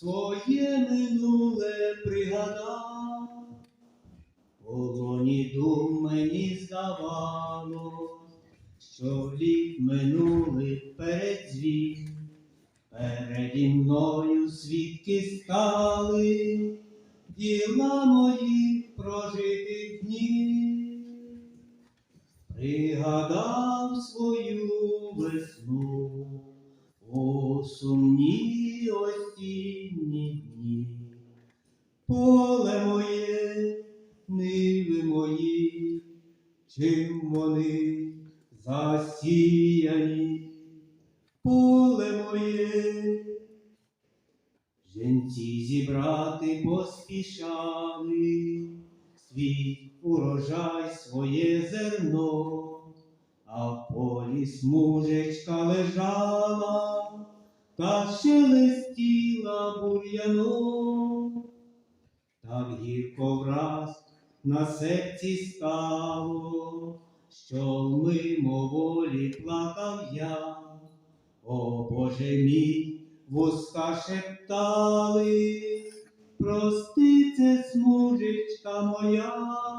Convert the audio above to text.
своє минуле пригадав, полоні дум мені здавало, що літ минулих передзвін, переді мною свідки стали, діла мої прожитих днів. Пригадав свою весну осінні дні. Поле моє, ниви мої, чим вони засіяні, поле моє, Женці зібрати поспішали, свій урожай своє зерно, а в полі смужечка лежала, та шелестіла бур'яном. Так гірко враз на серці стало, що мимоволі плакав я. О Боже мій, вуста шептали, прости це смужечка моя.